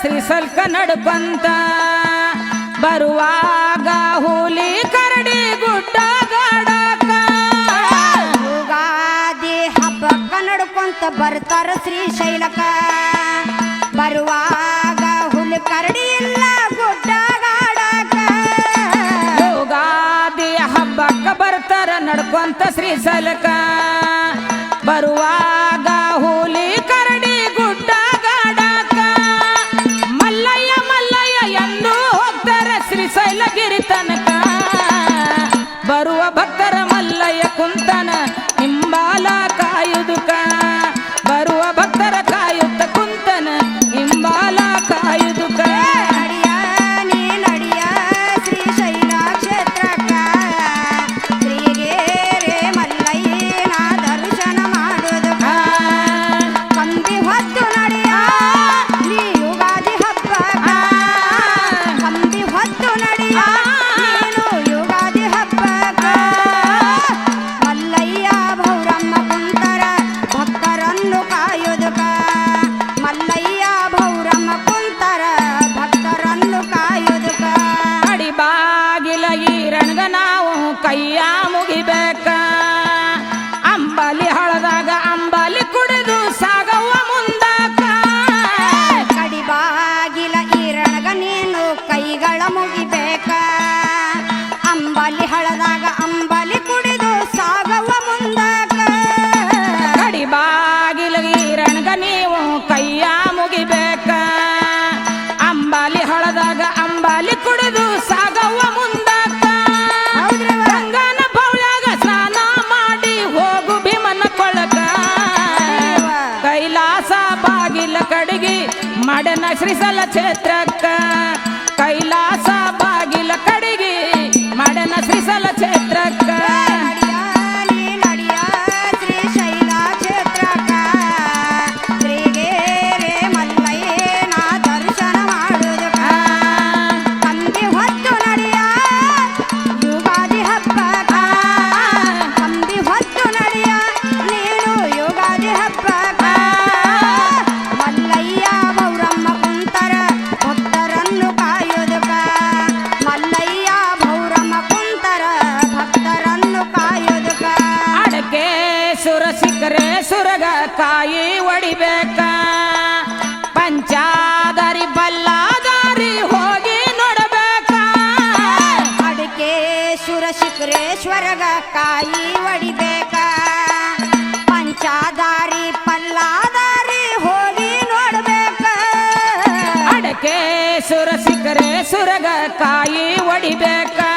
ಶ್ರೀ ಶ್ರೀಸಲ್ಕ ನಡ್ಕೊಂತ ಬರುವಾಗ ಹುಲಿ ಕರಡಿ ಗುಡ್ಡ ಗಾಡಕ. ಯುಗಾದಿ ಹಬ್ಬಕ್ಕ ನಡ್ಕೊಂತ ಬರ್ತಾರ ಶ್ರೀ ಶೈಲಕ. ಬರುವಾಗ ಹುಲಿ ಕರಡಿ ಇಲ್ಲ ಗುಡ್ಡ ಗಾಡಕ. ಯುಗಾದಿ ಹಬ್ಬಕ್ಕ ಬರ್ತಾರ ನಡ್ಕೊಂತ ಶ್ರೀಸಲ್ಕ ಬರುವಾಗ ಆಡನ ಶ್ರೀಸಲ ಕ್ಷೇತ್ರಕ್ಕ ಕಾಯಿ ಒಡಿಬೇಕ ಪಂಚಾದಾರಿ ಬಲ್ಲಾದಾರಿ ಹೋಗಿ ನೋಡಬೇಕ? ಅಡಿಕೆ ಸುರ ಶುಕ್ರೇಶ್ವರಗ ಕಾಯಿ ಒಡಿಬೇಕ ಪಂಚಾದಾರಿ ಪಲ್ಲಾದಾರಿ ಹೋಗಿ ನೋಡಬೇಕ? ಅಡಕೇಶ್ವರ ಸುರಗ ಕಾಯಿ ಒಡಿಬೇಕಾ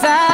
在。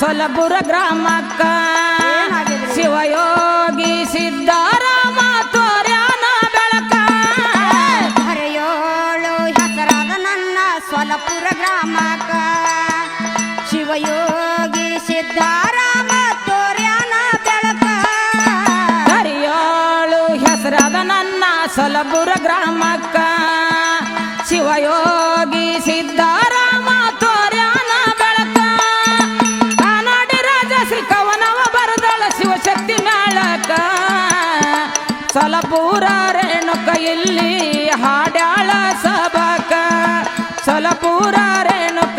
ಸೊಲಪುರ ಗ್ರಾಮಕ್ಕ ಶಿವಯೋಗಿ ಸಿದ್ದಾರಾಮ ತೋರ್ಯಾನ ಬೆಳಕ. ಹರೆಯೋಳು ಹೆಸರಾದ ನನ್ನ ಸೊಲಪುರ ಗ್ರಾಮಕ್ಕ. ಶಿವಯೋಗಿ ಸಿದ್ದಾರಾಮ ತೋರ್ಯಾನ ಬೆಳಕ. ಹರಿಯೋಳು ಹೆಸರಾದ ನನ್ನ ಸೊಲಪುರ ಗ್ರಾಮಕ್ಕ. Shivayogi ಸಿದ್ದಾರಾಮ sola por arena